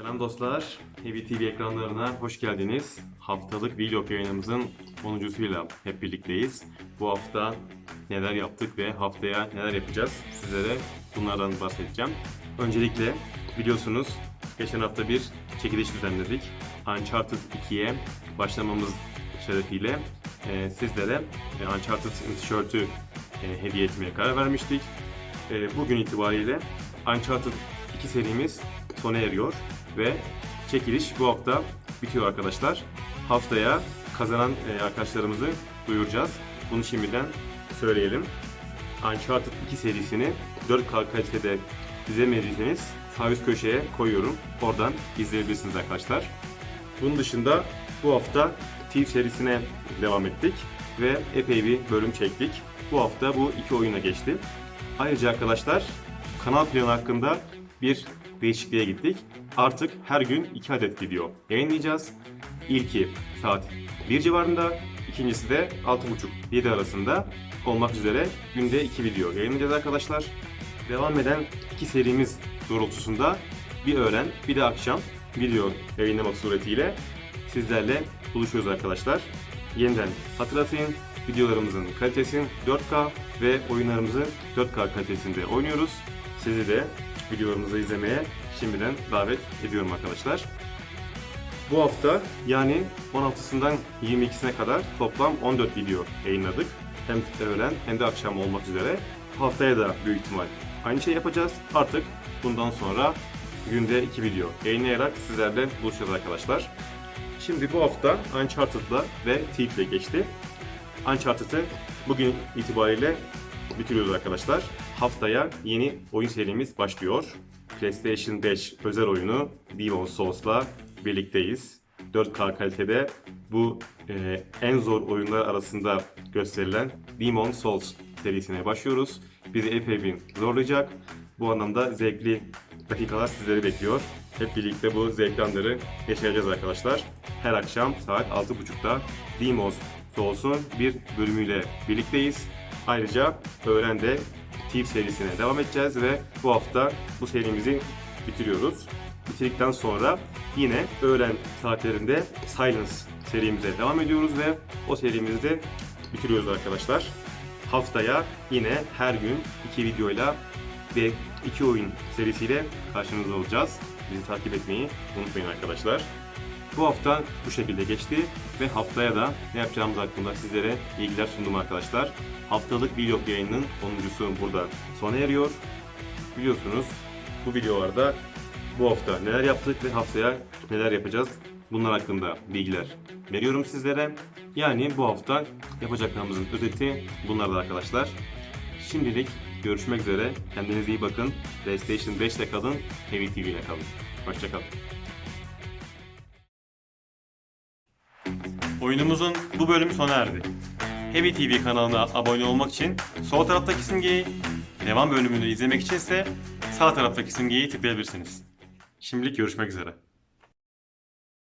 Selam dostlar, Heavy TV ekranlarına hoş geldiniz. Haftalık vlog yayınımızın 10.suyla hep birlikteyiz. Bu hafta neler yaptık ve haftaya neler yapacağız sizlere bunlardan bahsedeceğim. Öncelikle biliyorsunuz geçen hafta bir çekiliş düzenledik. Uncharted 2'ye başlamamız şerefiyle e, sizlere e, Uncharted tişörtü e, hediye etmeye karar vermiştik. E, bugün itibariyle Uncharted 2 serimiz sona eriyor ve çekiliş bu hafta bitiyor arkadaşlar. Haftaya kazanan e, arkadaşlarımızı duyuracağız. Bunu şimdiden söyleyelim. Uncharted 2 serisini 4K kalitede izlemediyseniz sağ üst köşeye koyuyorum. Oradan izleyebilirsiniz arkadaşlar. Bunun dışında bu hafta Thief serisine devam ettik ve epey bir bölüm çektik. Bu hafta bu iki oyuna geçti. Ayrıca arkadaşlar kanal planı hakkında bir değişikliğe gittik. Artık her gün 2 adet video yayınlayacağız. İlki saat 1 civarında, ikincisi de 6.30-7 arasında olmak üzere günde 2 video yayınlayacağız arkadaşlar. Devam eden iki serimiz doğrultusunda bir öğlen bir de akşam video yayınlamak suretiyle sizlerle buluşuyoruz arkadaşlar. Yeniden hatırlatayım videolarımızın kalitesi 4K ve oyunlarımızı 4K kalitesinde oynuyoruz. Sizi de videolarımızı izlemeye şimdiden davet ediyorum arkadaşlar. Bu hafta yani 16'sından 22'sine kadar toplam 14 video yayınladık. Hem öğlen hem de akşam olmak üzere. Haftaya da büyük ihtimal aynı şey yapacağız. Artık bundan sonra günde 2 video yayınlayarak sizlerle buluşacağız arkadaşlar. Şimdi bu hafta Uncharted'la ve Thief'le geçti. Uncharted'ı bugün itibariyle bitiriyoruz arkadaşlar. Haftaya yeni oyun serimiz başlıyor. PlayStation 5 özel oyunu Demon Souls'la birlikteyiz. 4K kalitede bu e, en zor oyunlar arasında gösterilen Demon Souls serisine başlıyoruz. Bizi epey bir zorlayacak. Bu anlamda zevkli dakikalar sizleri bekliyor. Hep birlikte bu zevkli yaşayacağız arkadaşlar. Her akşam saat 6.30'da Demon Souls'un bir bölümüyle birlikteyiz. Ayrıca öğrende Thief serisine devam edeceğiz ve bu hafta bu serimizi bitiriyoruz. Bitirdikten sonra yine öğlen saatlerinde Silence serimize devam ediyoruz ve o serimizi de bitiriyoruz arkadaşlar. Haftaya yine her gün iki videoyla ve iki oyun serisiyle karşınızda olacağız. Bizi takip etmeyi unutmayın arkadaşlar. Bu hafta bu şekilde geçti ve haftaya da ne yapacağımız hakkında sizlere bilgiler sundum arkadaşlar. Haftalık vlog yayının 10.sü burada sona eriyor. Biliyorsunuz bu videolarda bu hafta neler yaptık ve haftaya neler yapacağız bunlar hakkında bilgiler veriyorum sizlere. Yani bu hafta yapacaklarımızın özeti bunlardı arkadaşlar. Şimdilik görüşmek üzere. Kendinize iyi bakın. PlayStation 5'te kalın. Heavy TV ile kalın. Hoşçakalın. Oyunumuzun bu bölümü sona erdi. Heavy TV kanalına abone olmak için sol taraftaki simgeyi, devam bölümünü izlemek için ise sağ taraftaki simgeyi tıklayabilirsiniz. Şimdilik görüşmek üzere.